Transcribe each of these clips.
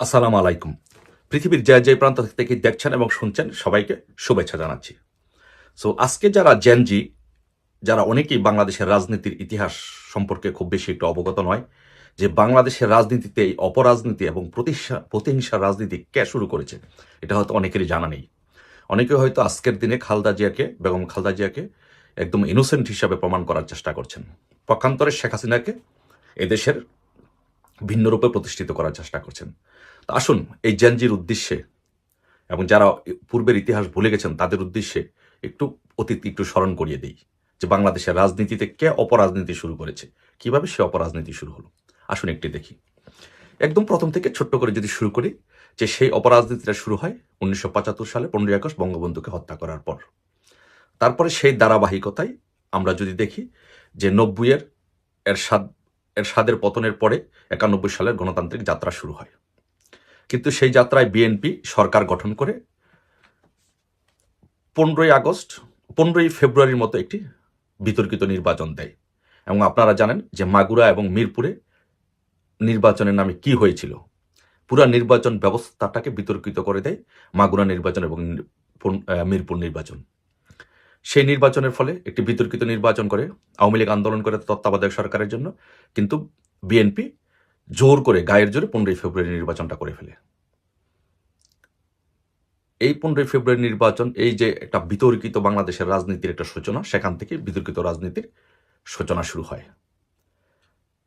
আসসালামু আলাইকুম। পৃথিবীর যে যে প্রান্ত থেকে দেখছেন এবং শুনছেন, সবাইকে শুভেচ্ছা জানাচ্ছি। সো আজকে যারা জেনজি যারা অনেকেই বাংলাদেশের রাজনীতির ইতিহাস সম্পর্কে খুব বেশি একটু অবগত নয়, যে বাংলাদেশের রাজনীতিতে এই অপরাজনীতি এবং প্রতিহিংসা প্রতিহিংসার রাজনীতি কে শুরু করেছে, এটা হয়তো অনেকেরই জানা নেই। অনেকে হয়তো আজকের দিনে খালদা জিয়াকে, বেগম খালদা জিয়াকে একদম ইনোসেন্ট হিসাবে প্রমাণ করার চেষ্টা করছেন। পক্ষান্তরে শেখ হাসিনাকে এদেশের ভিন্ন রূপে প্রতিষ্ঠিত করার চেষ্টা করছেন। তো আসুন, এই জেনজির উদ্দেশ্যে এবং যারা পূর্বের ইতিহাস ভুলে গেছেন, তাদের উদ্দেশ্যে একটু অতীত একটু স্মরণ করিয়ে দিই যে বাংলাদেশের রাজনীতিতে কে অপরাজনীতি শুরু করেছে? কীভাবে সে অপরাজনীতি শুরু হলো? আসুন একটি দেখি। একদম প্রথম থেকে ছোট্ট করে যদি শুরু করি যে সেই অপরাজনীতিটা শুরু হয় উনিশশো পঁচাত্তর সালে পনেরোই আগস্ট বঙ্গবন্ধুকে হত্যা করার পর। তারপরে সেই ধারাবাহিকতায় আমরা যদি দেখি যে নব্বইয়ের এরশাদ এরশাদের পতনের পরে একানব্বই সালের গণতান্ত্রিক যাত্রা শুরু হয়। কিন্তু সেই যাত্রায় বিএনপি সরকার গঠন করে পনেরোই আগস্ট, পনেরোই ফেব্রুয়ারির মতো একটি বিতর্কিত নির্বাচন দেয়। এবং আপনারা জানেন যে মাগুরা এবং মিরপুরে নির্বাচনের নামে কি হয়েছিল। পুরা নির্বাচন ব্যবস্থাটাকে বিতর্কিত করে দেয় মাগুরা নির্বাচন এবং মিরপুর নির্বাচন। সেই নির্বাচনের ফলে একটি বিতর্কিত নির্বাচন করে, আওয়ামী লীগ আন্দোলন করে তত্ত্বাবধায়ক সরকারের জন্য, কিন্তু বিএনপি জোর করে গায়ের জোরে পনেরোই ফেব্রুয়ারি নির্বাচনটা করে ফেলে। এই পনেরোই ফেব্রুয়ারি নির্বাচন, এই যে একটা বিতর্কিত বাংলাদেশের রাজনীতির একটা সূচনা, সেখান থেকে বিতর্কিত রাজনীতির সূচনা শুরু হয়।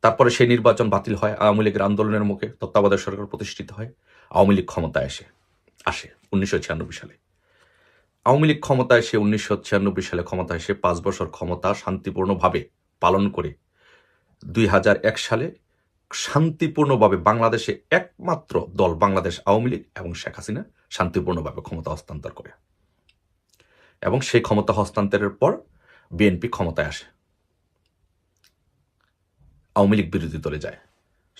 তারপরে সেই নির্বাচন বাতিল হয়, আওয়ামী লীগের আন্দোলনের মুখে তত্ত্বাবধায়ক সরকার প্রতিষ্ঠিত হয়, আওয়ামী লীগ ক্ষমতায় আসে আসে উনিশশো ছিয়ানব্বই সালে। আওয়ামী লীগ ক্ষমতায় এসে উনিশশো ছিয়ানব্বই সালে ক্ষমতায় এসে পাঁচ বছর ক্ষমতা শান্তিপূর্ণভাবে পালন করে। দুই হাজার এক সালে শান্তিপূর্ণভাবে বাংলাদেশে একমাত্র দল বাংলাদেশ আওয়ামী লীগ এবং শেখ হাসিনা শান্তিপূর্ণভাবে ক্ষমতা হস্তান্তর করে। এবং সেই ক্ষমতা হস্তান্তরের পর বিএনপি ক্ষমতায় আসে। আওয়ামী লীগ বিরোধী দলে যায়।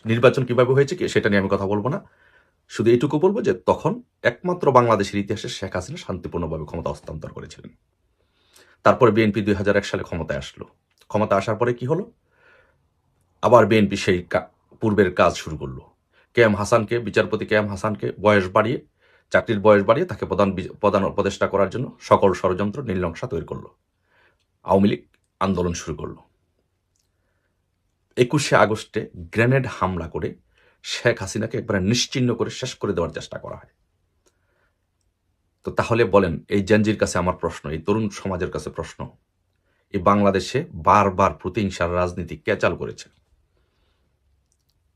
নির্বাচন কীভাবে হয়েছে কি সেটা নিয়ে আমি কথা বলব না। শুধু এটুকু বলব যে তখন একমাত্র বাংলাদেশের ইতিহাসে শেখ হাসিনা শান্তিপূর্ণভাবে ক্ষমতা হস্তান্তর করেছিলেন। তারপরে বিএনপি দুই হাজার এক সালে ক্ষমতায় আসলো। ক্ষমতা আসার পরে কি হলো? আবার বিএনপি সেই পূর্বের কাজ শুরু করল। কে এম হাসানকে, বিচারপতি কে এম হাসানকে বয়স বাড়িয়ে, চাকরির বয়স বাড়িয়ে তাকে প্রধান প্রধান উপদেষ্টা করার জন্য সকল ষড়যন্ত্র, নীলনকশা তৈরি করল। আওয়ামী লীগ আন্দোলন শুরু করল। একুশে আগস্টে গ্রেনেড হামলা করে শেখ হাসিনাকে একবারে নিশ্চিহ্ন করে শেষ করে দেওয়ার চেষ্টা করা হয়। তো তাহলে বলেন, এই জেনজির কাছে আমার প্রশ্ন, এই তরুণ সমাজের কাছে প্রশ্ন এই বাংলাদেশে বারবার প্রতিহিংসার রাজনীতি কে চালু করেছে?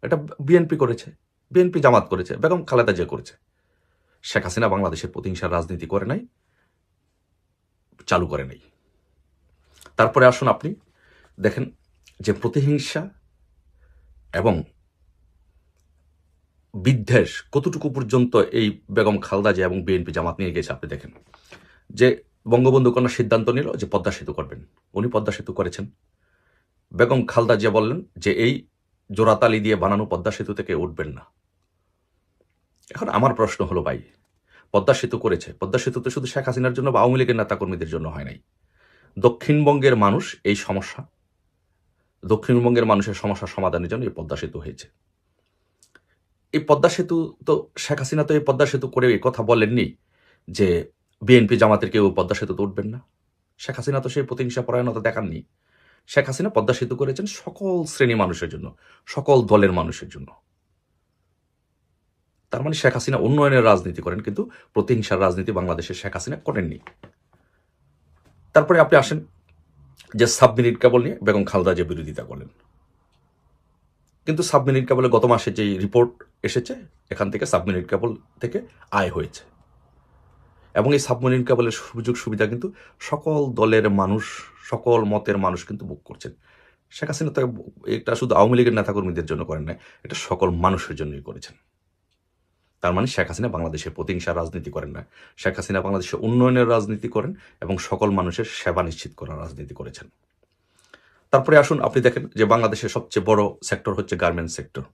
এটা বিএনপি করেছে, বিএনপি জামাত করেছে, বেগম খালেদা জিয়া করেছে। শেখ হাসিনা বাংলাদেশের প্রতিহিংসার রাজনীতি করে নাই, চালু করে নাই। তারপরে আসুন আপনি, দেখেন যে প্রতিহিংসা এবং বিদ্বেষ কতটুকু পর্যন্ত এই বেগম খালদা জিয়া এবং বিএনপি জামাত নিয়ে গেছে, আপনি দেখেন। যে বঙ্গবন্ধু কোনো সিদ্ধান্ত নিল যে পদ্মা সেতু করবেন। উনি পদ্মা সেতু করেছেন। বেগম খালদা জিয়া বললেন যে এই জোড়াতালি দিয়ে বানানো পদ্মা সেতু থেকে উঠবেন না। এখন আমার প্রশ্ন হলো ভাই, পদ্মা সেতু করেছে। পদ্মা সেতু তো শুধু শেখ হাসিনার জন্য বা আওয়ামী লীগের নেতাকর্মীদের জন্য হয় নাই। দক্ষিণবঙ্গের মানুষ এই সমস্যা, দক্ষিণবঙ্গের মানুষের সমস্যা সমাধানের জন্য এই পদ্মা সেতু হয়েছে। এই পদ্মা সেতু তো শেখ হাসিনা তো এই পদ্মা সেতু করে এই কথা বলেননি যে বিএনপি জামাতের কেউ পদ্মা সেতুতে উঠবেন না। শেখ হাসিনা তো সেই প্রতিহিংসা পরায়ণতা দেখাননি। শেখ হাসিনা পদ্মা সেতু করেছেন সকল শ্রেণি মানুষের জন্য, সকল দলের মানুষের জন্য। তার মানে শেখ হাসিনা উন্নয়নের রাজনীতি করেন, কিন্তু প্রতিহিংসার রাজনীতি বাংলাদেশে শেখ হাসিনা করেননি। তারপরে আপনি আসেন যে সাবমিনিট কেবল নিয়ে বেগম খালদা যে বিরোধিতা করলেন কিন্তু সাবমিনিট কেবলে গত মাসে যেই রিপোর্ট এসেছে, এখান থেকে সাবমেরিন কেবল থেকে আয় হয়েছে। এবং এই সাবমেরিন কেবলের সুযোগ সুবিধা কিন্তু সকল দলের মানুষ, সকল মতের মানুষ কিন্তু বুক করছেন। শেখ হাসিনা তো এটা শুধু আওয়ামী লীগের নেতাকর্মীদের জন্য করেন না এটা সকল মানুষের জন্যই করেছেন। তার মানে শেখ হাসিনা বাংলাদেশের প্রতিহিংসার রাজনীতি করেন না শেখ হাসিনা বাংলাদেশের উন্নয়নের রাজনীতি করেন এবং সকল মানুষের সেবা নিশ্চিত করার রাজনীতি করেছেন। তারপরে আসুন, আপনি দেখেন যে বাংলাদেশের সবচেয়ে বড় সেক্টর হচ্ছে গার্মেন্টস সেক্টর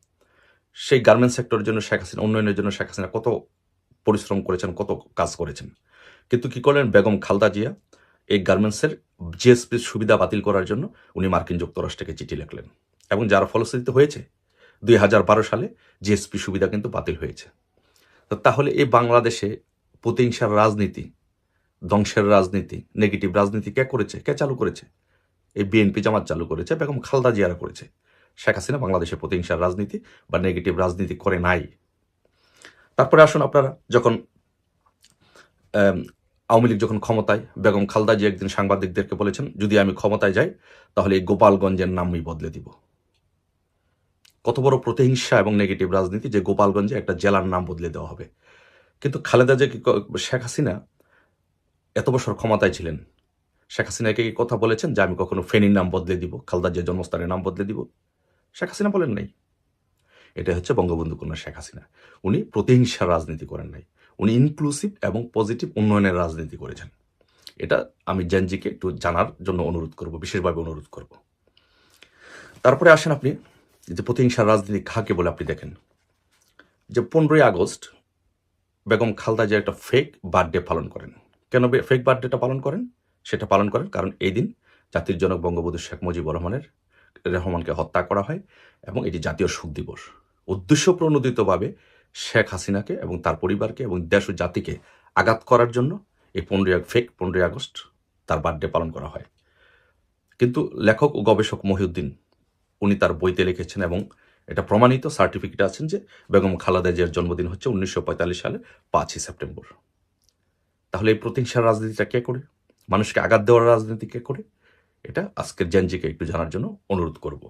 সেই গার্মেন্টস সেক্টরের জন্য শেখ হাসিনা, উন্নয়নের জন্য শেখ হাসিনা কত পরিশ্রম করেছেন, কত কাজ করেছেন। কিন্তু কি করলেন? বেগম খালদা জিয়া এই গার্মেন্টসের জিএসপির সুবিধা বাতিল করার জন্য উনি মার্কিন যুক্তরাষ্ট্রকে চিঠি লিখলেন এবং যার ফলশ্রুতিতে হয়েছে, দুই হাজার বারো সালে জিএসপি সুবিধা কিন্তু বাতিল হয়েছে। তাহলে এই বাংলাদেশে প্রতিহিংসার রাজনীতি, ধ্বংসের রাজনীতি নেগেটিভ রাজনীতি কে করেছে? কে চালু করেছে? এই বিএনপি জামাত চালু করেছে, বেগম খালদা জিয়ারা করেছে। শেখ হাসিনা বাংলাদেশে প্রতিহিংসার রাজনীতি বা নেগেটিভ রাজনীতি করে নাই। তারপরে আসুন আপনারা, যখন আওয়ামী লীগ যখন ক্ষমতায়, বেগম খালদা জি একদিন সাংবাদিকদেরকে বলেছেন, যদি আমি ক্ষমতায় যাই, তাহলে এই গোপালগঞ্জের নামই বদলে দিব। কত বড় প্রতিহিংসা এবং নেগেটিভ রাজনীতি যে গোপালগঞ্জে একটা জেলার নাম বদলে দেওয়া হবে। কিন্তু খালেদা যে শেখ হাসিনা এত বছর ক্ষমতায় ছিলেন। শেখ হাসিনাকে কথা বলেছেন যে, আমি কখনো ফেনীর নাম বদলে দিব, খালদা যে জন্মস্থানের নাম বদলে দিব? শেখ হাসিনা বলেন নাই। এটা হচ্ছে বঙ্গবন্ধু কন্যা শেখ হাসিনা। উনি প্রতিহিংসার রাজনীতি করেন নাই। উনি ইনক্লুসিভ এবং পজিটিভ উন্নয়নের রাজনীতি করেছেন। এটা আমি জেনজিকে একটু জানার জন্য অনুরোধ করব, বিশেষভাবে অনুরোধ করব। তারপরে আসেন আপনি যে প্রতিহিংসার রাজনীতি কাকে বলে আপনি দেখেন? যে পনেরোই আগস্ট বেগম খালদা যে একটা ফেক বার্থডে পালন করেন। কেন ফেক বার্থডেটা পালন করেন? সেটা পালন করেন কারণ এই দিন জাতির জনক বঙ্গবন্ধু শেখ মুজিবুর রহমানের রহমানকে হত্যা করা হয় এবং এটি জাতীয় শোক দিবস। উদ্দেশ্য প্রণোদিতভাবে শেখ হাসিনাকে এবং তার পরিবারকে এবং দেশ ও জাতিকে আঘাত করার জন্য এই পনেরোই ফেক পনেরোই আগস্ট তার বার্থডে পালন করা হয়। কিন্তু লেখক ও গবেষক মহিউদ্দিন, উনি তার বইতে লিখেছেন এবং এটা প্রমাণিত সার্টিফিকেট আছেন যে বেগম খালেদা জিয়ার জন্মদিন হচ্ছে উনিশশো পঁয়তাল্লিশ সালে পাঁচই সেপ্টেম্বর। তাহলে এই প্রতিহিংসার রাজনীতিটা কে করে? মানুষকে আঘাত দেওয়ার রাজনীতি কে করে? এটা আজকের জেনজিকে একটু জানার জন্য অনুরোধ করব।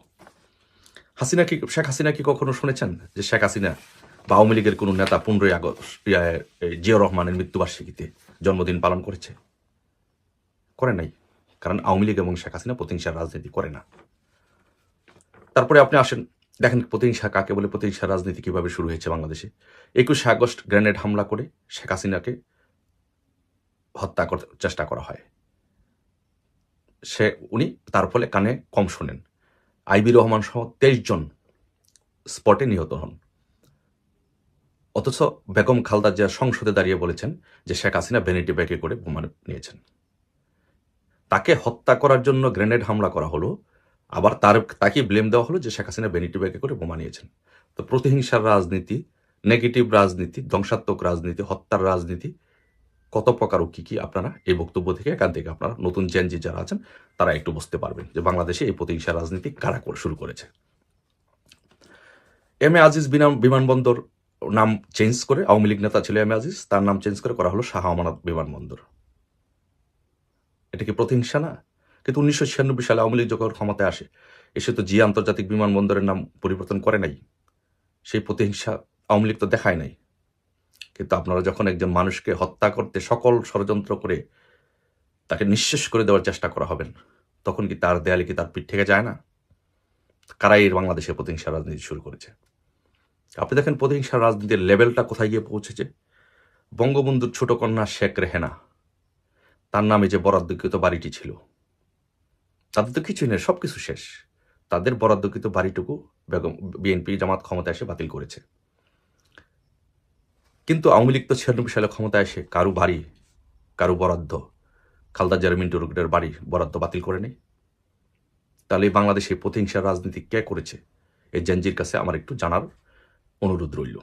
হাসিনা কি শেখ হাসিনা কি কখনো শুনেছেন যে শেখ হাসিনা বা আওয়ামী লীগের কোনো নেতা পনেরোই আগস্ট জিয়াউর রহমানের মৃত্যুবার্ষিকীতে জন্মদিন পালন করেছে? করে নাই। কারণ আওয়ামী লীগ এবং শেখ হাসিনা প্রতিহিংসার রাজনীতি করে না। তারপরে আপনি আসেন, দেখেন প্রতিহিংসা কাকে বলে প্রতিহিংসা রাজনীতি কীভাবে শুরু হয়েছে বাংলাদেশে? একুশে আগস্ট গ্রেনেড হামলা করে শেখ হাসিনাকে হত্যা করতে চেষ্টা করা হয়। সে, উনি তার ফলে কানে কম শোনেন। আইবি রহমান সহ তেইশ জন স্পটে নিহত হন। অথচ বেগম খালদা জিয়া সংসদে দাঁড়িয়ে বলেছেন যে শেখ হাসিনা ভ্যানিটি ব্যাগে করে বোমা নিয়েছেন। তাকে হত্যা করার জন্য গ্রেনেড হামলা করা হলো, আবার তার, তাকে ব্লেম দেওয়া হলো যে শেখ হাসিনা ভ্যানিটি ব্যাগে করে বোমা নিয়েছেন। তো প্রতিহিংসার রাজনীতি, নেগেটিভ রাজনীতি, ধ্বংসাত্মক রাজনীতি, হত্যার রাজনীতি কত প্রকার ও কি কি আপনারা এই বক্তব্য থেকে এখান থেকে আপনারা নতুন জেনজি যারা আছেন, তারা একটু বুঝতে পারবেন যে বাংলাদেশে এই প্রতিহিংসা রাজনীতি কারা করে শুরু করেছে। এম এ আজিজ বিমান বিমানবন্দর নাম চেঞ্জ করে, আওয়ামী লীগ নেতা ছিল এম এ আজিজ তার নাম চেঞ্জ করে করা হলো শাহ আমানত বিমানবন্দর। এটা কি প্রতিহিংসা না? কিন্তু উনিশশো ছিয়ানব্বই সালে আওয়ামী লীগ যখন ক্ষমতায় আসে, এসে তো জি আন্তর্জাতিক বিমানবন্দরের নাম পরিবর্তন করে নাই। সেই প্রতিহিংসা আওয়ামী লীগ তো দেখায় নাই। কিন্তু আপনারা যখন একজন মানুষকে হত্যা করতে সকল ষড়যন্ত্র করে তাকে নিঃশেষ করে দেওয়ার চেষ্টা করা হবেন, তখন কি তার দেয়ালে কি তার পিঠ থেকে যায় না? কারাই এর বাংলাদেশে প্রতিহিংসা রাজনীতি শুরু করেছে। আপনি দেখেন প্রতিহিংসা রাজনীতির লেভেলটা কোথায় গিয়ে পৌঁছেছে? বঙ্গবন্ধুর ছোট কন্যা শেখ রেহেনা, তার নামে যে বরাদ্দকৃত বাড়িটি ছিল, তাদের তো কিছুই নেই সব কিছু শেষ। তাদের বরাদ্দকৃত বাড়িটুকু বেগম, বিএনপি জামাত ক্ষমতা এসে বাতিল করেছে। কিন্তু আওয়ামী লীগ তো ছিয়ানব্বই সালে ক্ষমতায় এসে কারু বাড়ি, কারু বরাদ্দ, খালদা জারমিন মিন্টু রুগের বাড়ি বরাদ্দ বাতিল করে নেই তাহলে বাংলাদেশে প্রতিহিংসার রাজনীতি কে করেছে? এই জেনজির কাছে আমার একটু জানার অনুরোধ রইল।